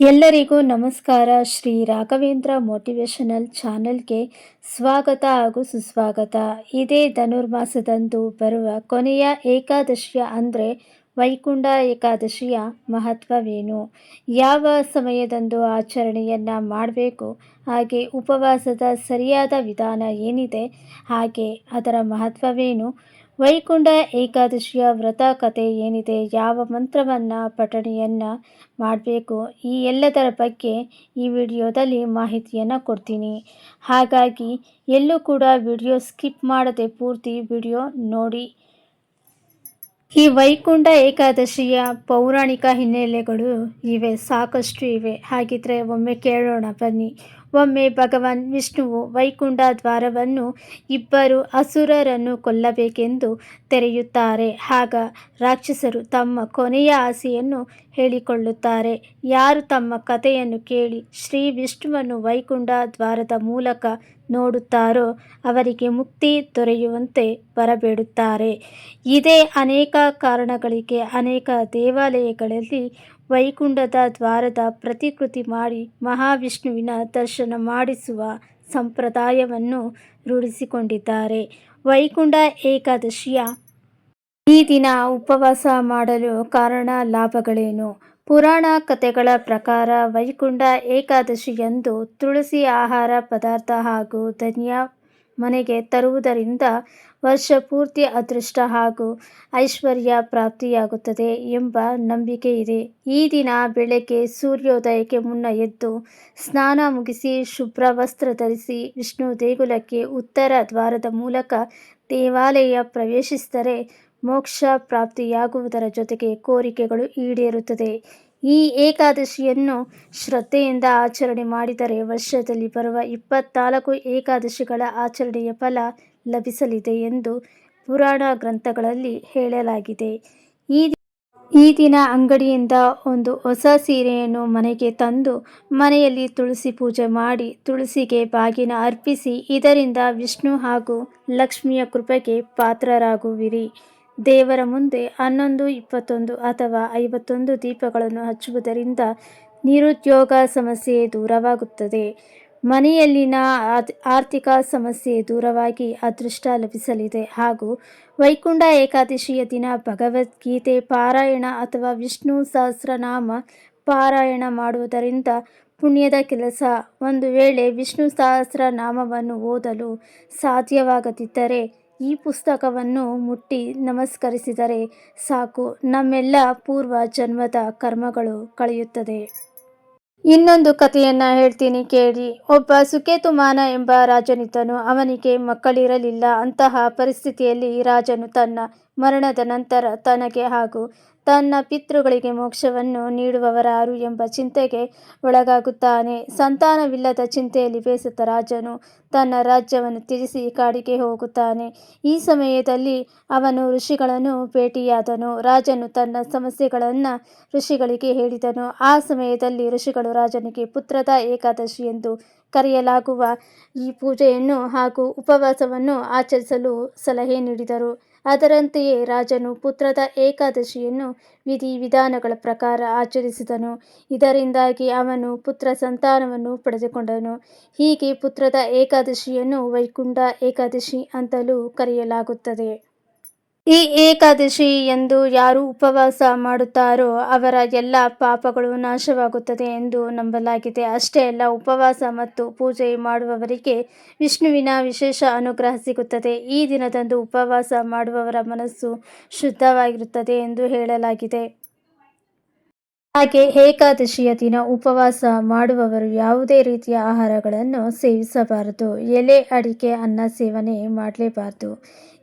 ಎಲ್ಲರಿಗೂ ನಮಸ್ಕಾರ. ಶ್ರೀ ರಾಘವೇಂದ್ರ ಮೋಟಿವೇಶನಲ್ ಚಾನೆಲ್ಗೆ ಸ್ವಾಗತ ಹಾಗೂ ಸುಸ್ವಾಗತ. ಇದೇ ಧನುರ್ಮಾಸದಂದು ಬರುವ ಕೊನೆಯ ಏಕಾದಶಿಯ ಅಂದರೆ ವೈಕುಂಠ ಏಕಾದಶಿಯ ಮಹತ್ವವೇನು? ಯಾವ ಸಮಯದಂದು ಆಚರಣೆಯನ್ನು ಮಾಡಬೇಕು? ಹಾಗೆ ಉಪವಾಸದ ಸರಿಯಾದ ವಿಧಾನ ಏನಿದೆ? ಹಾಗೆ ಅದರ ಮಹತ್ವವೇನು? ವೈಕುಂಠ ಏಕಾದಶಿಯ ವ್ರತ ಕಥೆ ಏನಿದೆ? ಯಾವ ಮಂತ್ರವನ್ನು, ಪಠಣೆಯನ್ನು ಮಾಡಬೇಕು? ಈ ಎಲ್ಲದರ ಬಗ್ಗೆ ಈ ವಿಡಿಯೋದಲ್ಲಿ ಮಾಹಿತಿಯನ್ನು ಕೊಡ್ತೀನಿ. ಹಾಗಾಗಿ ಎಲ್ಲೂ ಕೂಡ ವಿಡಿಯೋ ಸ್ಕಿಪ್ ಮಾಡದೆ ಪೂರ್ತಿ ವಿಡಿಯೋ ನೋಡಿ. ಈ ವೈಕುಂಠ ಏಕಾದಶಿಯ ಪೌರಾಣಿಕ ಹಿನ್ನೆಲೆಗಳು ಇವೆ, ಸಾಕಷ್ಟು ಇವೆ. ಹಾಗಿದ್ರೆ ಒಮ್ಮೆ ಕೇಳೋಣ ಬನ್ನಿ. ಒಮ್ಮೆ ಭಗವಾನ್ ವಿಷ್ಣುವು ವೈಕುಂಠ ದ್ವಾರವನ್ನು ಇಬ್ಬರು ಅಸುರರನ್ನು ಕೊಲ್ಲಬೇಕೆಂದು ತೆರೆಯುತ್ತಾರೆ. ಆಗ ರಾಕ್ಷಸರು ತಮ್ಮ ಕೊನೆಯ ಆಸೆಯನ್ನು ಹೇಳಿಕೊಳ್ಳುತ್ತಾರೆ. ಯಾರು ತಮ್ಮ ಕಥೆಯನ್ನು ಕೇಳಿ ಶ್ರೀ ವಿಷ್ಣುವನ್ನು ವೈಕುಂಠ ದ್ವಾರದ ಮೂಲಕ ನೋಡುತ್ತಾರೋ ಅವರಿಗೆ ಮುಕ್ತಿ ದೊರೆಯುವಂತೆ ಬರಬೇಡುತ್ತಾರೆ. ಇದೇ ಅನೇಕ ಕಾರಣಗಳಿಗೆ, ಅನೇಕ ದೇವಾಲಯಗಳಲ್ಲಿ ವೈಕುಂಠದ ದ್ವಾರದ ಪ್ರತಿಕೃತಿ ಮಾಡಿ ಮಹಾವಿಷ್ಣುವಿನ ದರ್ಶನ ಮಾಡಿಸುವ ಸಂಪ್ರದಾಯವನ್ನು ರೂಢಿಸಿಕೊಂಡಿದ್ದಾರೆ. ವೈಕುಂಠ ಏಕಾದಶಿಯ ಈ ದಿನ ಉಪವಾಸ ಮಾಡಲು ಕಾರಣ ಲಾಭಗಳೇನು? ಪುರಾಣ ಕಥೆಗಳ ಪ್ರಕಾರ ವೈಕುಂಠ ಏಕಾದಶಿಯಂದು ತುಳಸಿ ಆಹಾರ ಪದಾರ್ಥ ಹಾಗೂ ಧನ್ಯ ಮನೆಗೆ ತರುವುದರಿಂದ ವರ್ಷ ಪೂರ್ತಿ ಅದೃಷ್ಟ ಹಾಗೂ ಐಶ್ವರ್ಯ ಪ್ರಾಪ್ತಿಯಾಗುತ್ತದೆ ಎಂಬ ನಂಬಿಕೆ ಇದೆ. ಈ ದಿನ ಬೆಳಗ್ಗೆ ಸೂರ್ಯೋದಯಕ್ಕೆ ಮುನ್ನ ಎದ್ದು ಸ್ನಾನ ಮುಗಿಸಿ ಶುಭ್ರ ವಸ್ತ್ರ ಧರಿಸಿ ವಿಷ್ಣು ದೇಗುಲಕ್ಕೆ ಉತ್ತರ ದ್ವಾರದ ಮೂಲಕ ದೇವಾಲಯ ಪ್ರವೇಶಿಸಿದರೆ ಮೋಕ್ಷ ಪ್ರಾಪ್ತಿಯಾಗುವುದರ ಜೊತೆಗೆ ಕೋರಿಕೆಗಳು ಈಡೇರುತ್ತದೆ. ಈ ಏಕಾದಶಿಯನ್ನು ಶ್ರದ್ಧೆಯಿಂದ ಆಚರಣೆ ಮಾಡಿದರೆ ವರ್ಷದಲ್ಲಿ ಬರುವ ಇಪ್ಪತ್ನಾಲ್ಕು ಏಕಾದಶಿಗಳ ಆಚರಣೆಯ ಫಲ ಲಭಿಸಲಿದೆ ಎಂದು ಪುರಾಣ ಗ್ರಂಥಗಳಲ್ಲಿ ಹೇಳಲಾಗಿದೆ. ಈ ಈ ದಿನ ಅಂಗಡಿಯಿಂದ ಒಂದು ಹೊಸ ಸೀರೆಯನ್ನು ಮನೆಗೆ ತಂದು ಮನೆಯಲ್ಲಿ ತುಳಸಿ ಪೂಜೆ ಮಾಡಿ ತುಳಸಿಗೆ ಬಾಗಿನ ಅರ್ಪಿಸಿ ಇದರಿಂದ ವಿಷ್ಣು ಹಾಗೂ ಲಕ್ಷ್ಮಿಯ ಕೃಪೆಗೆ ಪಾತ್ರರಾಗುವಿರಿ. ದೇವರ ಮುಂದೆ ಹನ್ನೊಂದು, ಇಪ್ಪತ್ತೊಂದು ಅಥವಾ ಐವತ್ತೊಂದು ದೀಪಗಳನ್ನು ಹಚ್ಚುವುದರಿಂದ ನಿರುದ್ಯೋಗ ಸಮಸ್ಯೆ ದೂರವಾಗುತ್ತದೆ. ಮನೆಯಲ್ಲಿನ ಆರ್ಥಿಕ ಸಮಸ್ಯೆ ದೂರವಾಗಿ ಅದೃಷ್ಟ ಲಭಿಸಲಿದೆ. ಹಾಗೂ ವೈಕುಂಠ ಏಕಾದಶಿಯ ದಿನ ಭಗವದ್ಗೀತೆ ಪಾರಾಯಣ ಅಥವಾ ವಿಷ್ಣು ಸಹಸ್ರನಾಮ ಪಾರಾಯಣ ಮಾಡುವುದರಿಂದ ಪುಣ್ಯದ ಕೆಲಸ. ಒಂದು ವೇಳೆ ವಿಷ್ಣು ಸಹಸ್ರನಾಮವನ್ನು ಓದಲು ಸಾಧ್ಯವಾಗದಿದ್ದರೆ ಈ ಪುಸ್ತಕವನ್ನು ಮುಟ್ಟಿ ನಮಸ್ಕರಿಸಿದರೆ ಸಾಕು. ನಮ್ಮೆಲ್ಲ ಪೂರ್ವ ಜನ್ಮದ ಕರ್ಮಗಳು ಕಳೆಯುತ್ತದೆ. ಇನ್ನೊಂದು ಕಥೆಯನ್ನು ಹೇಳ್ತೀನಿ ಕೇಳಿ. ಒಬ್ಬ ಸುಕೇತುಮಾನ ಎಂಬ ರಾಜನಿದ್ದನು. ಅವನಿಗೆ ಮಕ್ಕಳಿರಲಿಲ್ಲ. ಅಂತಹ ಪರಿಸ್ಥಿತಿಯಲ್ಲಿ ರಾಜನು ತನ್ನ ಮರಣದ ನಂತರ ತನಗೆ ಹಾಗೂ ತನ್ನ ಪಿತೃಗಳಿಗೆ ಮೋಕ್ಷವನ್ನು ನೀಡುವವರಾರು ಎಂಬ ಚಿಂತೆಗೆ ಒಳಗಾಗುತ್ತಾನೆ. ಸಂತಾನವಿಲ್ಲದ ಚಿಂತೆಯಲ್ಲಿ ಬೇಸತ್ತ ರಾಜನು ತನ್ನ ರಾಜ್ಯವನ್ನು ತ್ಯಜಿಸಿ ಕಾಡಿಗೆ ಹೋಗುತ್ತಾನೆ. ಈ ಸಮಯದಲ್ಲಿ ಅವನು ಋಷಿಗಳನ್ನು ಭೇಟಿಯಾದನು. ರಾಜನು ತನ್ನ ಸಮಸ್ಯೆಗಳನ್ನು ಋಷಿಗಳಿಗೆ ಹೇಳಿದನು. ಆ ಸಮಯದಲ್ಲಿ ಋಷಿಗಳು ರಾಜನಿಗೆ ಪುತ್ರದ ಏಕಾದಶಿ ಎಂದು ಕರೆಯಲಾಗುವ ಈ ಪೂಜೆಯನ್ನು ಹಾಗೂ ಉಪವಾಸವನ್ನು ಆಚರಿಸಲು ಸಲಹೆ ನೀಡಿದರು. ಅದರಂತೆಯೇ ರಾಜನು ಪುತ್ರದ ಏಕಾದಶಿಯನ್ನು ವಿಧಿ ವಿಧಾನಗಳ ಪ್ರಕಾರ ಆಚರಿಸಿದನು. ಇದರಿಂದಾಗಿ ಅವನು ಪುತ್ರ ಸಂತಾನವನ್ನು ಪಡೆದುಕೊಂಡನು. ಹೀಗೆ ಪುತ್ರದ ಏಕಾದಶಿಯನ್ನು ವೈಕುಂಠ ಏಕಾದಶಿ ಅಂತಲೂ ಕರೆಯಲಾಗುತ್ತದೆ. ಈ ಏಕಾದಶಿ ಎಂದು ಯಾರು ಉಪವಾಸ ಮಾಡುತ್ತಾರೋ ಅವರ ಎಲ್ಲ ಪಾಪಗಳು ನಾಶವಾಗುತ್ತದೆ ಎಂದು ನಂಬಲಾಗಿದೆ. ಅಷ್ಟೇ ಅಲ್ಲ, ಉಪವಾಸ ಮತ್ತು ಪೂಜೆ ಮಾಡುವವರಿಗೆ ವಿಷ್ಣುವಿನ ವಿಶೇಷ ಅನುಗ್ರಹ ಸಿಗುತ್ತದೆ. ಈ ದಿನದಂದು ಉಪವಾಸ ಮಾಡುವವರ ಮನಸ್ಸು ಶುದ್ಧವಾಗಿರುತ್ತದೆ ಎಂದು ಹೇಳಲಾಗಿದೆ. ಹಾಗೆ ಏಕಾದಶಿಯ ದಿನ ಉಪವಾಸ ಮಾಡುವವರು ಯಾವುದೇ ರೀತಿಯ ಆಹಾರಗಳನ್ನು ಸೇವಿಸಬಾರದು. ಎಲೆ, ಅಡಿಕೆ, ಅನ್ನ ಸೇವನೆ ಮಾಡಲೇಬಾರದು.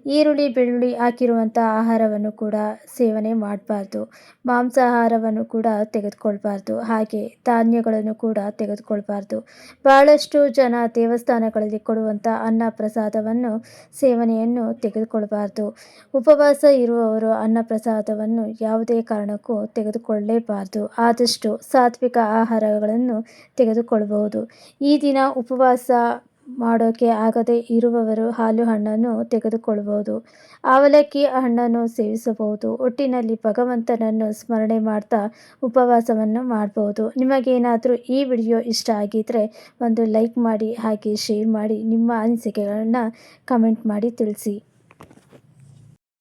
ಈರುಳ್ಳಿ, ಬೆಳ್ಳುಳ್ಳಿ ಹಾಕಿರುವಂಥ ಆಹಾರವನ್ನು ಕೂಡ ಸೇವನೆ ಮಾಡಬಾರ್ದು. ಮಾಂಸಾಹಾರವನ್ನು ಕೂಡ ತೆಗೆದುಕೊಳ್ಬಾರ್ದು. ಹಾಗೆ ಧಾನ್ಯಗಳನ್ನು ಕೂಡ ತೆಗೆದುಕೊಳ್ಬಾರ್ದು. ಬಹಳಷ್ಟು ಜನ ದೇವಸ್ಥಾನಗಳಲ್ಲಿ ಕೊಡುವಂಥ ಅನ್ನ ಪ್ರಸಾದವನ್ನು, ಸೇವನೆಯನ್ನು ತೆಗೆದುಕೊಳ್ಬಾರ್ದು. ಉಪವಾಸ ಇರುವವರು ಅನ್ನ ಪ್ರಸಾದವನ್ನು ಯಾವುದೇ ಕಾರಣಕ್ಕೂ ತೆಗೆದುಕೊಳ್ಳಲೇಬಾರ್ದು ಆದಷ್ಟು ಸಾತ್ವಿಕ ಆಹಾರಗಳನ್ನು ತೆಗೆದುಕೊಳ್ಳಬಹುದು ಈ ದಿನ ಉಪವಾಸ ಮಾಡೋಕ್ಕೆ ಆಗದೇ ಇರುವವರು ಹಾಲು ಹಣ್ಣನ್ನು ತೆಗೆದುಕೊಳ್ಳಬಹುದು ಅವಲಕ್ಕಿ ಹಣ್ಣನ್ನು ಸೇವಿಸಬಹುದು. ಒಟ್ಟಿನಲ್ಲಿ ಭಗವಂತನನ್ನು ಸ್ಮರಣೆ ಮಾಡ್ತಾ ಉಪವಾಸವನ್ನು ಮಾಡ್ಬೋದು ನಿಮಗೇನಾದರೂ ಈ ವಿಡಿಯೋ ಇಷ್ಟ ಆಗಿದ್ದರೆ ಒಂದು ಲೈಕ್ ಮಾಡಿ, ಹಾಗೆ ಶೇರ್ ಮಾಡಿ, ನಿಮ್ಮ ಅನಿಸಿಕೆಗಳನ್ನು ಕಮೆಂಟ್ ಮಾಡಿ ತಿಳಿಸಿ.